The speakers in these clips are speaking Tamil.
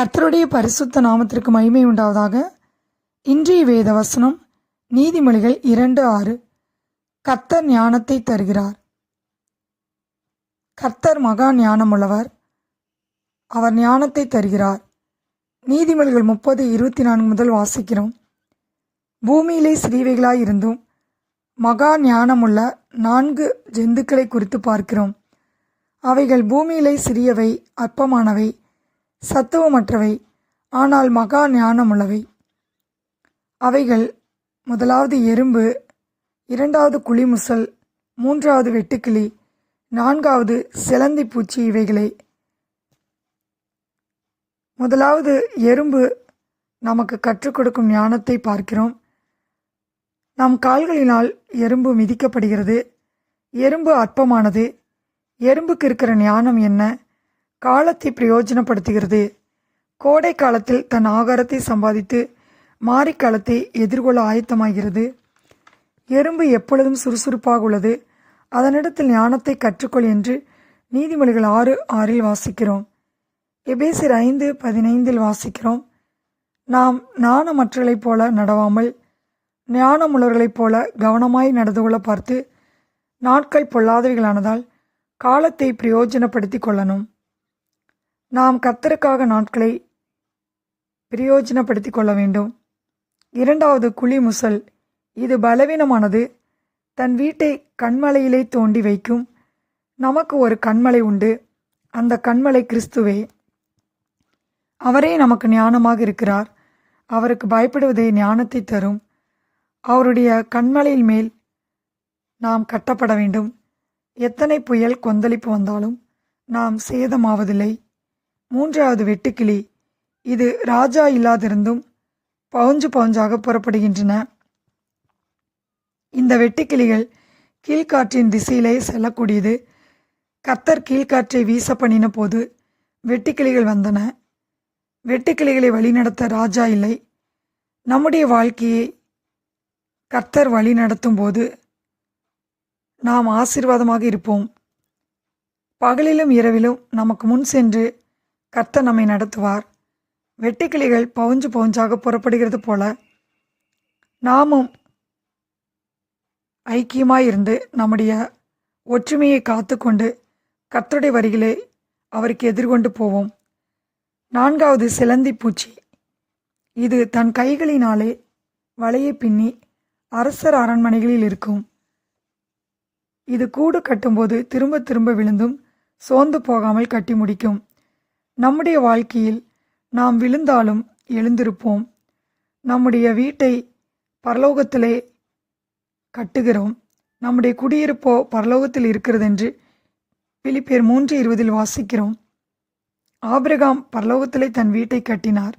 கர்த்தருடைய பரிசுத்த நாமத்திற்கு மகிமை உண்டாவதாக. இன்றைய வேத வசனம் நீதிமொழிகள் இரண்டு ஆறு. கர்த்தர் ஞானத்தை தருகிறார். கர்த்தர் மகா ஞானமுள்ளவர். அவர் ஞானத்தை தருகிறார். நீதிமொழிகள் முப்பது இருபத்தி நான்கு முதல் வாசிக்கிறோம். பூமியிலே சிறியவைகளாய் இருந்தும் மகா ஞானமுள்ள நான்கு ஜந்துக்களை குறித்து பார்க்கிறோம். அவைகள் பூமியிலே சிறியவை அற்பமானவை. சத்துவமற்றவை ஆனால் மகா ஞானமுள்ளவை. அவைகள் முதலாவது எறும்பு இரண்டாவது குழிமுசல் மூன்றாவது வெட்டுக்கிளி நான்காவது சிலந்தி பூச்சி இவைகளே. முதலாவது எறும்பு நமக்கு கற்றுக் கொடுக்கும் ஞானத்தை பார்க்கிறோம். நம் கால்களினால் எறும்பு மிதிக்கப்படுகிறது. எறும்பு அற்பமானது. எறும்புக்கு இருக்கிற ஞானம் என்ன? காலத்தை பிரயோஜனப்படுத்துகிறது. கோடை காலத்தில் தன் ஆகாரத்தை சம்பாதித்து மாரிக்காலத்தை எதிர்கொள்ள ஆயத்தமாகிறது. எறும்பு எப்பொழுதும் சுறுசுறுப்பாக உள்ளது. அதனிடத்தில் ஞானத்தை கற்றுக்கொள் என்று நீதிமொழிகள் ஆறு ஆறில் வாசிக்கிறோம். எபேசிர் ஐந்து பதினைந்தில் வாசிக்கிறோம். நாம் ஞானமற்றவர்களைப் போல நடவாமல் ஞானமுள்ளவர்களைப் போல கவனமாய் நடந்து கொள்ள பார்த்து நாட்கள் பொல்லாதவைகளானதால் காலத்தை பிரயோஜனப்படுத்தி கொள்ளணும். நாம் கத்தருக்காக நாட்களை பிரயோஜனப்படுத்தி கொள்ள வேண்டும். இரண்டாவது குழி முசல். இது பலவீனமானது. தன் வீட்டை கண்மலையிலே தோண்டி வைக்கும். நமக்கு ஒரு கண்மலை உண்டு. அந்த கண்மலை கிறிஸ்துவே. அவரே நமக்கு ஞானமாக இருக்கிறார். அவருக்கு பயப்படுவதே ஞானத்தை தரும். அவருடைய கண்மலையின் மேல் நாம் கட்டப்பட வேண்டும். எத்தனை புயல் கொந்தளிப்பு வந்தாலும் நாம் சேதமாவதில்லை. மூன்றாவது வெட்டுக்கிளி. இது ராஜா இல்லாதிருந்தும் பவுஞ்சு பவுஞ்சாக புறப்படுகின்றன. இந்த வெட்டுக்கிளிகள் கீழ்காற்றின் திசையிலே செல்லக்கூடியது. கத்தர் கீழ்காற்றை வீச பண்ணின போது வெட்டுக்கிளிகள் வந்தன. வெட்டுக்கிளிகளை வழிநடத்த ராஜா இல்லை. நம்முடைய வாழ்க்கையை கர்த்தர் வழி நடத்தும் போது நாம் ஆசீர்வாதமாக இருப்போம். பகலிலும் இரவிலும் நமக்கு முன் சென்று கர்த்த நம்மை நடத்துவார். வெட்டுக்கிளிகள் பவுஞ்சு பவுஞ்சாக புறப்படுகிறது போல நாமும் ஐக்கியமாயிருந்து நம்முடைய ஒற்றுமையை காத்துக்கொண்டு கர்த்தருடைய வரிகளே அவருக்கு எதிர்கொண்டு போவோம். நான்காவது சிலந்தி பூச்சி. இது தன் கைகளினாலே வலையை பின்னி அரசர் அரண்மனைகளில் இருக்கும். இது கூடு கட்டும்போது திரும்ப திரும்ப விழுந்தும் சோர்ந்து போகாமல் கட்டி முடிக்கும். நம்முடைய வாழ்க்கையில் நாம் விழுந்தாலும் எழுந்திருப்போம். நம்முடைய வீட்டை பரலோகத்திலே கட்டுகிறோம். நம்முடைய குடியிருப்போ பரலோகத்தில் இருக்கிறது என்று பிலிப்பேர் மூன்று இருபதில் வாசிக்கிறோம். ஆபிரகாம் பரலோகத்திலே தன் வீட்டை கட்டினார்.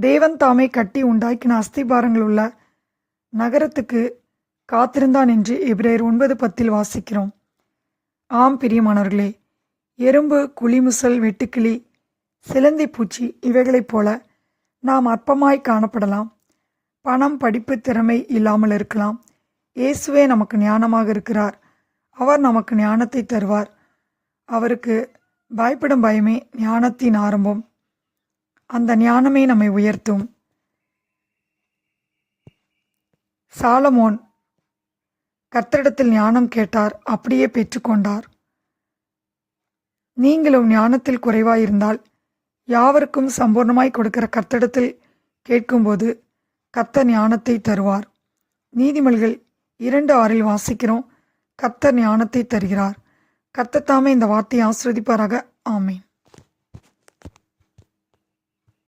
தேவன் தாமே கட்டி உண்டாக்கின அஸ்திபாரங்கள் உள்ள நகரத்துக்கு காத்திருந்தான் என்று எபிரேயர் ஒன்பது பத்தில் வாசிக்கிறோம். ஆம் பிரியமானவர்களே எறும்பு குளிமுசல் வெட்டுக்கிளி சிலந்தி பூச்சி இவைகளைப் போல நாம் அற்பமாய் காணப்படலாம். பணம் படிப்பு திறமை இல்லாமல் இருக்கலாம். இயேசுவே நமக்கு ஞானமாக இருக்கிறார். அவர் நமக்கு ஞானத்தை தருவார். அவருக்கு பயப்படும் பயமே ஞானத்தின் ஆரம்பம். அந்த ஞானமே நம்மை உயர்த்தும். சாலமோன் கர்த்தரிடத்தில் ஞானம் கேட்டார் அப்படியே பெற்றுக்கொண்டார். நீங்களும் ஞானத்தில் குறைவாயிருந்தால் யாவருக்கும் சம்பூர்ணமாய் கொடுக்கிற கர்த்தரிடத்தில் கேட்கும்போது கத்த ஞானத்தை தருவார். நீதிமல்கள் இரண்டு ஆறில் வாசிக்கிறோம் கத்த ஞானத்தை தருகிறார். கத்தத்தாமே தாமே இந்த வார்த்தையை ஆஸ்ரதிப்பாராக ஆமேன்.